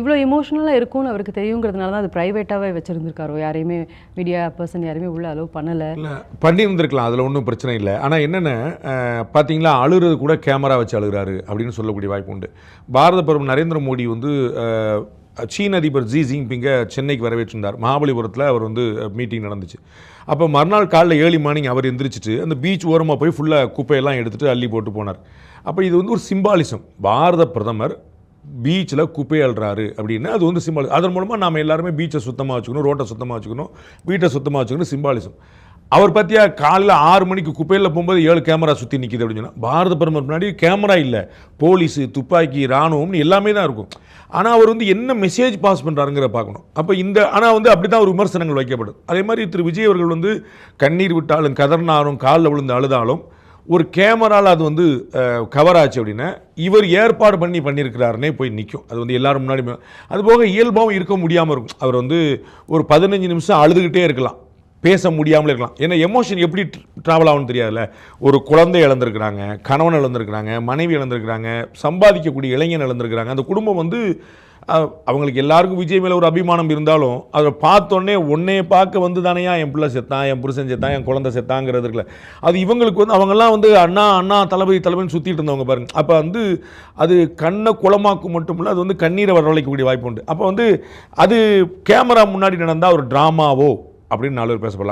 இவ்வளோ இமோஷனலாக இருக்கும்னு அவருக்கு தெரியுங்கிறதுனால தான் அது ப்ரைவேட்டாகவே வச்சுருந்துருக்காரோ யாரையுமே மீடியா பர்சன் யாரையுமே உள்ளே அலோவ் பண்ணலை. இல்லை பண்ணியிருந்திருக்கலாம் அதில் ஒன்றும் பிரச்சனை இல்லை. ஆனால் என்னென்ன பார்த்தீங்களா அழுகிறது கூட கேமரா வச்சு அழுகிறாரு அப்படின்னு சொல்லக்கூடிய வாய்ப்பு உண்டு. பாரத பிரதமர் நரேந்திர மோடி வந்து சீன அதிபர் ஜி ஜின்பிங்கை சென்னைக்கு வரவேற்றிருந்தார். மகாபலிபுரத்தில் அவர் வந்து மீட்டிங் நடந்துச்சு. அப்போ மறுநாள் காலைல ஏர்லி மார்னிங் அவர் எந்திரிச்சிட்டு அந்த பீச் ஓரமாக போய் ஃபுல்லாக குப்பையெல்லாம் எடுத்துகிட்டு அள்ளி போட்டு போனார். அப்போ இது வந்து ஒரு சிம்பாலிசம் பாரத பிரதமர் பீச்சில் குப்பை அழுறாரு அப்படின்னா. அது வந்து சிம்பாலிசம் அதன் மூலமாக நாம் எல்லாருமே பீச்சை சுத்தமாக வச்சுக்கணும் ரோட்டை சுத்தமாக வச்சுக்கணும் வீட்டை சுத்தமாக வச்சுக்கணும் சிம்பாலிசம் அவர் பார்த்தியா காலையில் ஆறு மணிக்கு குப்பையில் போகும்போது ஏழு கேமரா சுற்றி நிற்கிது அப்படின்னு சொன்னால் பாரத பிரதமர் முன்னாடி கேமரா இல்லை. போலீஸு துப்பாக்கி இராணுவம்னு எல்லாமே தான் இருக்கும். ஆனால் அவர் வந்து என்ன மெசேஜ் பாஸ் பண்ணுறாருங்கிற பார்க்கணும். அப்போ இந்த ஆனால் வந்து அப்படி தான் ஒரு விமர்சனங்கள் வைக்கப்படும் அதே மாதிரி திரு விஜய் அவர்கள் வந்து கண்ணீர் விட்டாலும் கதர்னாலும் காலில் விழுந்து அழுதாலும் ஒரு கேமராவில் அது வந்து கவர் ஆச்சு அப்படின்னா இவர் ஏற்பாடு பண்ணி பண்ணியிருக்கிறாருனே போய் நிற்கும் அது வந்து எல்லாரும் முன்னாடி அது போக இயல்பாகவும் இருக்க முடியாமல் இருக்கும். அவர் வந்து ஒரு பதினஞ்சு நிமிஷம் அழுதுகிட்டே இருக்கலாம். பேச முடியாமல் இருக்கலாம். ஏன்னா எமோஷன் எப்படி ட்ராவல் ஆகும்னு தெரியாதுல்ல. ஒரு குழந்தை இழந்திருக்கிறாங்க கணவன் இழந்திருக்கிறாங்க மனைவி இழந்திருக்கிறாங்க சம்பாதிக்கக்கூடிய இளைஞன் இழந்திருக்கிறாங்க. அந்த குடும்பம் வந்து அவங்களுக்கு எல்லாருக்கும் விஜய் மேலே ஒரு அபிமானம் இருந்தாலும் அதை பார்த்தோன்னே உன்னைய பார்க்க வந்து தானேயா என் பிள்ளை செத்தான் என் புருஷன் செத்தான் என் குழந்தை செத்தாங்கிறது இருக்குல்ல. அது இவங்களுக்கு வந்து அவங்கெல்லாம் வந்து அண்ணா அண்ணா தளபதி தளபதினு சுற்றிட்டு இருந்தவங்க பாருங்க. அப்போ வந்து அது கண்ணை குளமாக்கும் மட்டும் இல்லை அது வந்து கண்ணீரை வரவழைக்கக்கூடிய வாய்ப்பு உண்டு. அப்போ வந்து அது கேமரா முன்னாடி நடந்தால் ஒரு ட்ராமாவோ அப்படின்னு நாலு பேர் பேசப்படலாம்.